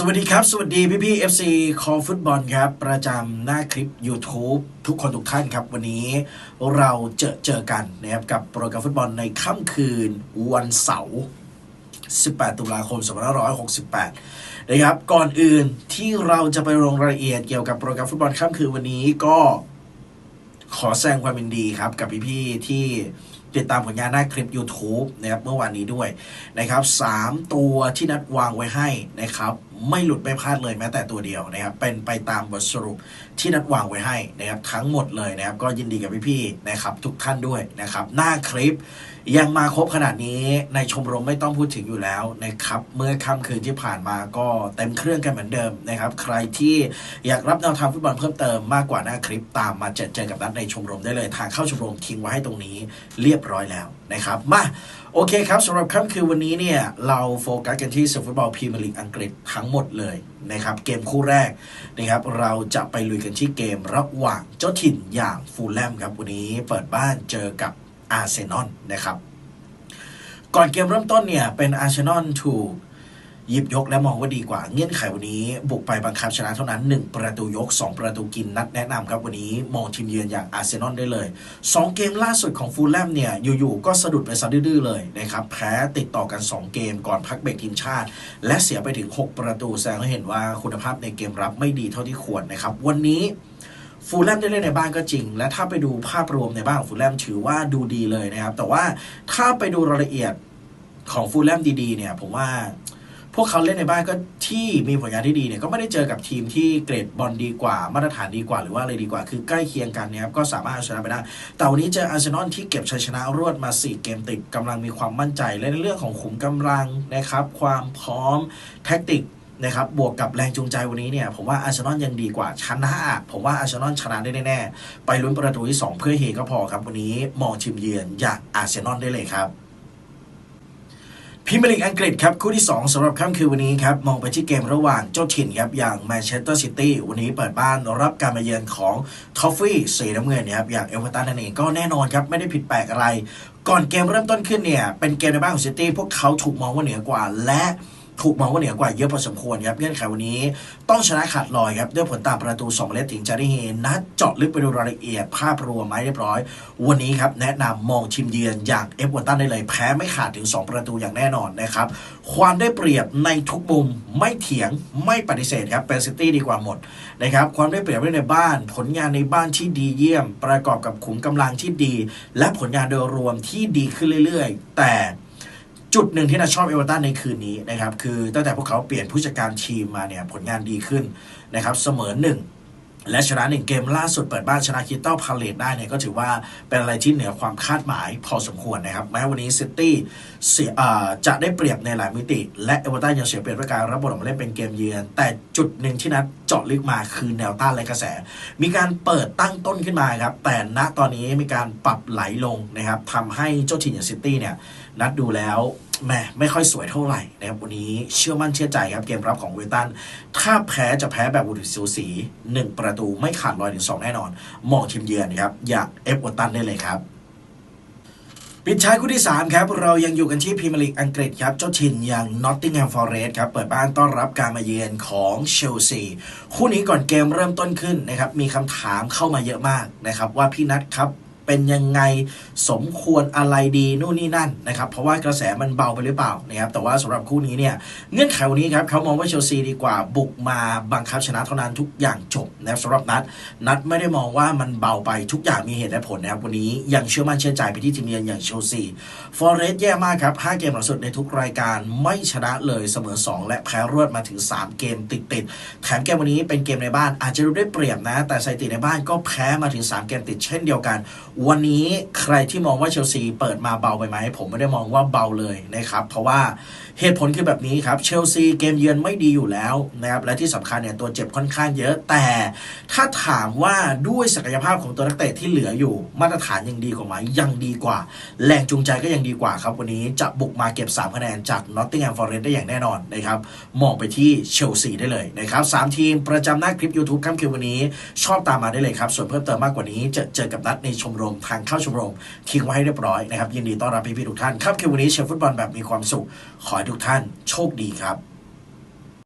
สวัสดีครับ สวัสดีพี่พี่ FC คอฟุตบอลครับ ประจำหน้าคลิป YouTube ทุกคนทุกท่านครับ วันนี้เราเจอเจอกันนะครับกับโปรแกรมฟุตบอลในค่ำคืนวันเสาร์ 18 ตุลาคม 2568 นะครับ ก่อนอื่นที่เราจะไปลงรายละเอียดเกี่ยวกับโปรแกรมฟุตบอลค่ำคืนวันนี้ก็ขอแสดงความยินดีครับกับพี่ๆที่ ติดตามผลงานหน้าคลิป YouTube นะครับเมื่อวานนี้ด้วยนะครับสามตัวที่นัดวางไว้ให้นะครับไม่หลุดไม่พลาดเลยแม้แต่ตัวเดียวนะครับเป็นไปตามบทสรุปที่นัดวางไว้ให้นะครับทั้งหมดเลยนะครับก็ยินดีกับพี่ๆนะครับทุกท่านด้วยนะครับหน้าคลิปยังมาครบขนาดนี้ในชมรมไม่ต้องพูดถึงอยู่แล้วนะครับเมื่อค่ำคืนที่ผ่านมาก็เต็มเครื่องกันเหมือนเดิมนะครับใครที่อยากรับแนวทางฟุตบอลเพิ่มเติมมากกว่าหน้าคลิปตามมาเจอเจอกับนัดในชมรมได้เลย ทางเข้าชมรมทิ้งไว้ให้ตรงนี้เรียบร้อยแล้วนะครับมาโอเคครับสำหรับค่ำคืนวันนี้เนี่ยเราโฟกัสกันที่ศึกฟุตบอลพรีเมียร์ลีกอังกฤษทั้งหมดเลยนะครับเกมคู่แรกนะครับเราจะไปลุยกันที่เกมระหว่างเจ้าถิ่นอย่างฟูลแลมครับวันนี้เปิดบ้านเจอกับอาร์เซนอลนะครับก่อนเกมเริ่มต้นเนี่ยเป็นอาร์เซนอลถูก ยิบยกและมองว่าดีกว่าเงื่อนไขวันนี้ บุกไปบังคับชนะเท่านั้น 1 ประตูยก 2 ประตูกินนัดแนะนำครับวันนี้มองทีมเยือนอย่างอาร์เซนอลได้เลย 2 เกมล่าสุดของฟูลแลมเนี่ยอยู่ๆก็สะดุดไปซะดื้อๆเลยนะครับแพ้ติดต่อกัน 2 เกมก่อนพักเบรกทีมชาติ และเสียไปถึง 6 ประตูแสดงให้เห็นว่าคุณภาพในเกมรับไม่ดีเท่าที่ควรนะครับวันนี้ฟูลแลมได้เล่นในบ้านก็จริง และถ้าไปดูภาพรวมในบ้านของฟูลแลมถือว่าดูดีเลยนะครับ แต่ว่าถ้าไปดูรายละเอียดของฟูลแลมดีๆเนี่ยผมว่า วกเขาเล่นในบ้านก็ที่มีผลงานที่ดีเนี่ยก็ไม่ได้เจอกับทีมที่เกรดบอลดีกว่ามาตรฐานดีกว่าหรือว่าอะไรดีกว่า คือใกล้เคียงกันเนี่ยครับก็สามารถเอาชนะไปได้แต่วันนี้เจออาร์เซนอลที่เก็บชัยชนะรวดมา 4 เกมติดกำลังมีความมั่นใจและในเรื่องของขุมกำลังนะครับ ความพร้อมแท็กติกนะครับบวกกับแรงจูงใจวันนี้เนี่ยผมว่าอาร์เซนอลยังดีกว่าชนะผมว่าอาร์เซนอลชนะได้แน่ๆไปลุ้นประตูที่ 2 เพื่อเฮก็พอครับวันนี้มองทีมเยือนอยางอาร์เซนอลได้เลยครับ พิมียร์ลีกอังกฤษครับ คู่ที่ 2สำหรับค่ำคืนวันนี้ครับ มองไปที่เกมระหว่างเจ้าถิ่นครับ อย่างแมนเชสเตอร์ซิตี้วันนี้เปิดบ้านรับการมาเยือนของทอฟฟี่สีน้ำเงินนะครับอย่างเอเวอร์ตันนั่นเองก็แน่นอนครับ ไม่ได้ผิดแปลกอะไร ก่อนเกมเริ่มต้นขึ้นเนี่ย เป็นเกมในบ้านของซิตี้พวกเขาถูกมองว่าเหนือกว่าและ ถูกมองว่าเหนือกว่าเยอะพอสมควรครับเงื่อนไขวันนี้ต้องชนะขาดลอยครับด้วยผลตามประตู 2เมตถึงจะได้เฮนัดเจาะลึกไปดูรายละเอียดภาพรวมไหมเรียบร้อย วันนี้ครับแนะนำมองทีมเยือนอย่างเอฟวอร์ตันได้เลยแพ้ไม่ขาดถึง 2 ประตูอย่างแน่นอนนะครับความได้เปรียบในทุกมุมไม่เถียงไม่ปฏิเสธครับเป็นซิตี้ดีกว่าหมดนะครับความได้เปรียบในบ้าน ผลงานในบ้านที่ดีเยี่ยม ประกอบกับขุมกำลังที่ดี และผลงานโดยรวมที่ดีขึ้นเรื่อย ๆ แต่ จุดหนึ่งที่น่าชอบเอเวอร์ตันในคืนนี้นะครับ คือตั้งแต่พวกเขาเปลี่ยนผู้จัดการทีมมาเนี่ยผลงานดีขึ้นนะครับ เสมอหนึ่งและชนะหนึ่งเกมล่าสุดเปิดบ้านชนะคิตตัลพาเลตได้เนี่ยก็ถือว่าเป็นอะไรที่เหนือความคาดหมายพอสมควรนะครับ แม้วันนี้ซิตี้จะได้เปรียบในหลายมิติ และเอเวอร์ตันยังเสียเปรียบด้วยการรับบทออกมาเล่นเป็นเกมเยือน แต่จุดหนึ่งที่นัด เจาะลึกมาคือแนวต้านและกระแส มีการเปิดตั้งต้นขึ้นมาครับ แต่ณตอนนี้มีการปรับไหลลงนะครับทำให้เจ้าถิ่นอย่างซิตี้เนี่ย นัดดูแล้วแหมไม่ค่อยสวยเท่าไหร่นะครับวันนี้เชื่อมั่นเชื่อใจครับเกมรับของเวตัน ถ้าแพ้จะแพ้แบบบุตรสูสี 1 ประตูไม่ขาดลอยถึง2แน่นอน มองทีมเยือนครับอยากเอฟเวอร์ตันได้เลยครับ ปิดท้ายคู่ที่ 3 ครับ เรายังอยู่กันที่พรีเมียร์ลีกอังกฤษครับ เจ้าถิ่นอย่างนอตติงแฮมฟอร์เรสต์ครับ เปิดบ้านต้อนรับการมาเยือนของเชลซี คู่นี้ก่อนเกมเริ่มต้นขึ้นนะครับ มีคำถามเข้ามาเยอะมากนะครับว่าพี่นัทครับ เป็นยังไงสมควรอะไรดีนู่นนี่นั่นนะครับเพราะว่ากระแสมันเบาไปหรือเปล่านะครับแต่ว่าสำหรับคู่นี้เนี่ยเงื่อนไขวันนี้ครับเขามองว่าเชลซีดีกว่าบุกมาบังคับชนะเท่านั้นทุกอย่างจบนะครับสำหรับนัดนัดไม่ได้มองว่ามันเบาไปทุกอย่างมีเหตุและผลนะครับวันนี้ยังเชื่อมั่นเชื่อใจไปที่ทีมเยือนอย่างเชลซีฟอร์เรสต์แย่มากครับ5เกมหลังสุดในทุกรายการไม่ชนะเลยเสมอ 2 และแพ้รวดมาถึง 3 เกมติดๆแถมเกมวันนี้เป็นเกมในบ้านอาจจะดูได้เปรียบนะ แต่สถิติในบ้านก็แพ้มาถึง 3 เกมติดเช่นเดียวกันวันนี้ใครที่มองว่าเชลซีเปิดมาเบาไปไหมผมไม่ได้มองว่าเบาเลยนะครับ เพราะว่าเหตุผลคือแบบนี้ครับ เชลซีเกมเยือนไม่ดีอยู่แล้วนะครับ และที่สำคัญเนี่ยตัวเจ็บค่อนข้างเยอะ แต่ถ้าถามว่าด้วยศักยภาพของตัวนักเตะที่เหลืออยู่ มาตรฐานยังดีกว่าไหมยังดีกว่า แรงจูงใจก็ยังดีกว่าครับ วันนี้จะบุกมาเก็บ 3 คะแนนจากนอตติงแฮมฟอร์เรสต์ได้อย่างแน่นอนนะครับมองไปที่เชลซีได้เลยนะครับสามทีมประจำหน้าคลิป YouTube ค่ำคืนวันนี้ ชอบตามมาได้เลยครับส่วนเพิ่มเติมมากกว่านี้จะเจอกับนัดในชมรมมทางเข้าชมรมทิ้งไว้ให้เรียบร้อยนะครับยินดีต้อนรับพี่ๆทุกท่านครับคืนวันนี้เชียร์ฟุตบอลแบบมีความสุขขอให้ทุกท่านโชคดีครับ